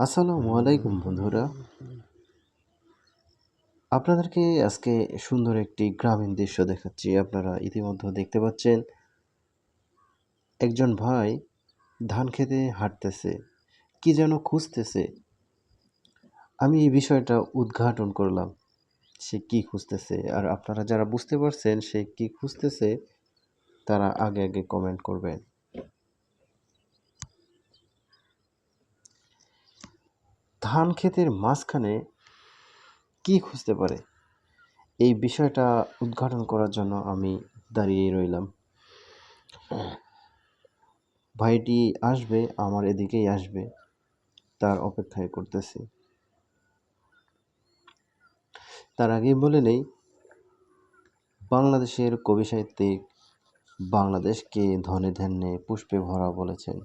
আসসালামু আলাইকুম বন্ধুরা। আপনাদেরকে আজকে সুন্দর একটি গ্রামীণ দৃশ্য দেখাচ্ছি। আপনারা ইতিমধ্যে দেখতে পাচ্ছেন, একজন ভাই ধান খেতে হাঁটতেছে, কি যেন খুঁজতেছে। আমি এই বিষয়টা উদ্ঘাটন করলাম, সে কি খুঁজতেছে? আর আপনারা যারা বুঝতে পারছেন সে কি খুঁজতেছে, তারা আগে আগে কমেন্ট করবেন। ধান ক্ষেতের মাঝখানে কি খুঁজতে পারে? এই বিষয়টা উদ্ঘাটন করার জন্য আমি দাঁড়িয়ে রইলাম। ভাইটি আসবে, আমার এদিকেই আসবে, তার অপেক্ষায় করতেছি। তার আগে বলে নেই, বাংলাদেশের কবি সাহিত্যিক বাংলাদেশকে ধনে ধান্যে পুষ্পে ভরা বলেছেন।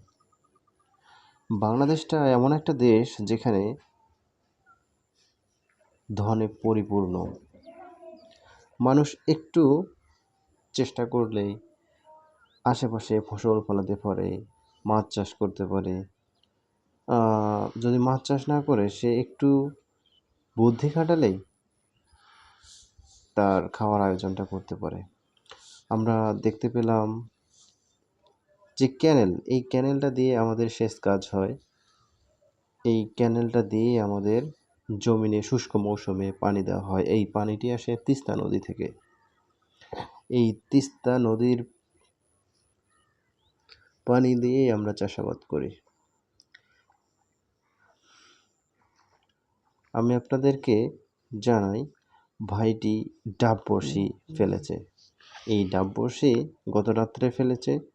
বাংলাদেশটা এমন একটা দেশ যেখানে ধনে পরিপূর্ণ। মানুষ একটু চেষ্টা করলেই আশেপাশে ফসল ফলাতে পারে, মাছ চাষ করতে পারে। যদি মাছ চাষ না করে সে একটু বুদ্ধি খাটালেই তার খাওয়ার আয়োজনটা করতে পারে। আমরা দেখতে পেলাম যে ক্যানেল, এই ক্যানেলটা দিয়ে আমাদের সেচ কাজ হয়। এই ক্যানেলটা দিয়ে আমাদের জমিনে শুষ্ক মৌসুমে পানি দেওয়া হয়। এই পানিটি আসে তিস্তা নদী থেকে। এই তিস্তা নদীর পানি দিয়েই আমরা চাষাবাদ করি। আমি আপনাদেরকে জানাই, ভাইটি ডাব বড়শি ফেলেছে। এই ডাব বড়শি গত রাত্রে ফেলেছে।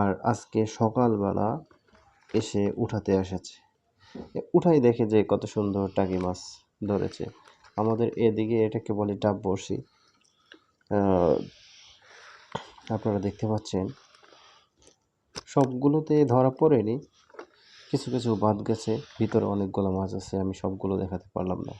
আর আজকে সকালবেলা এসে উঠাতে এসেছে। উঠাই দেখে যে কত সুন্দর টাকি মাছ ধরেছে। আমাদের এদিকে এটাকে বলে ডাব বড়শি। আপনারা দেখতে পাচ্ছেন। সবগুলোতে ধরা পড়েনি। কিছু কিছু বাদ গেছে। ভিতরে অনেকগুলো মাছ আছে, আমি সবগুলো দেখাতে পারলাম না।